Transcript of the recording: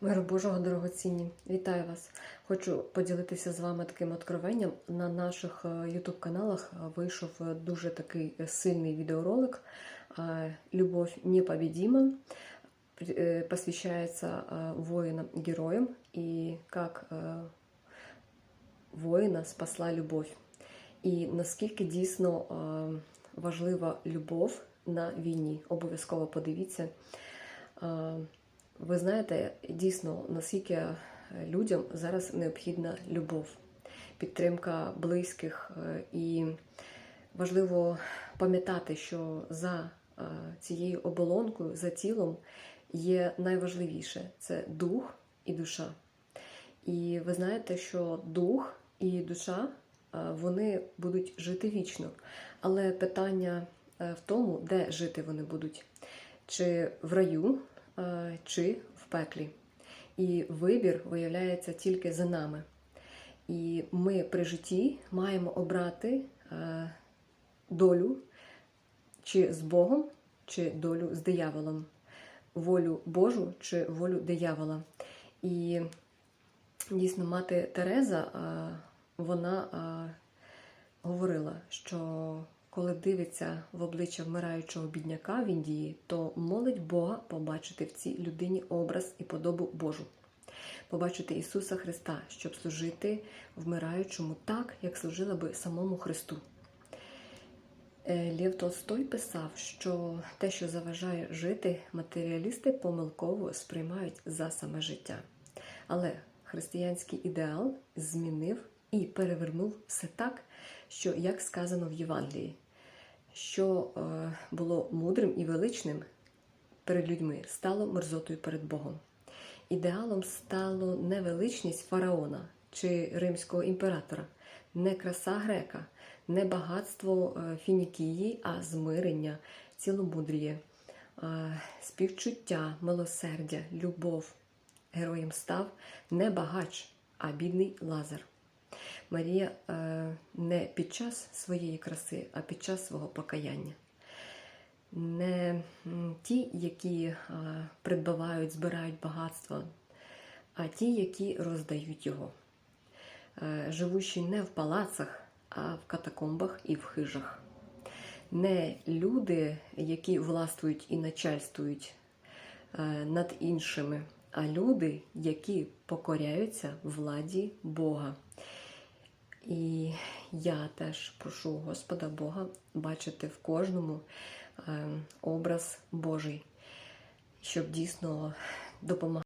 Миру Божого дорогоцінні, вітаю вас! Хочу поділитися з вами таким откровенням. На наших YouTube каналах вийшов е, дуже такий е, сильний відеоролик е, Любов. Е, е, воинам-героям и как е, воїна спасла любов. І наскільки дійсно е, важлива любов на війні. Обов'язково подивіться. Ви знаєте, дійсно, наскільки людям зараз необхідна любов, підтримка близьких, і важливо пам'ятати, що за е, цією оболонкою, за тілом є найважливіше це дух і душа. І ви знаєте, що дух і душа е, вони будуть жити вічно. Але питання е, в тому, де жити вони будуть, чи в раю, чи в пеклі. І вибір виявляється тільки за нами. І ми при житті маємо обрати е, долю чи з Богом, чи долю з дияволом, волю Божу чи волю диявола. І дійсно мати Тереза, вона говорила, що коли дивиться в обличчя вмираючого бідняка в Індії, то молить Бога побачити в цій людині образ і подобу Божу, побачити Ісуса Христа, щоб служити вмираючому так, як служила би самому Христу. Е, Лев Толстой писав, що те, що заважає жити, матеріалісти помилково сприймають за саме життя. Але християнський ідеал змінив і перевернув все так, що, як сказано в Євангелії, що е, було мудрим і величним перед людьми, стало мерзотою перед Богом. Ідеалом стало не величність фараона чи римського імператора, не краса грека, не багатство е, Фінікії, а змирення, ціломудріє, е, співчуття, милосердя, любов. Героєм став не багач, а бідний Лазар. Марія е, не під час своєї краси, а під час свого покаяння. Не ті, які е, придбавають, збирають багатство, а ті, які роздають його, Е, живучи не в палацах, а в катакомбах і в хижах. Не люди, які властвують і начальствують над іншими, а люди, які покоряються владі Бога. І я теж прошу Господа Бога бачити в кожному е, образ Божий, щоб дійсно допомагати.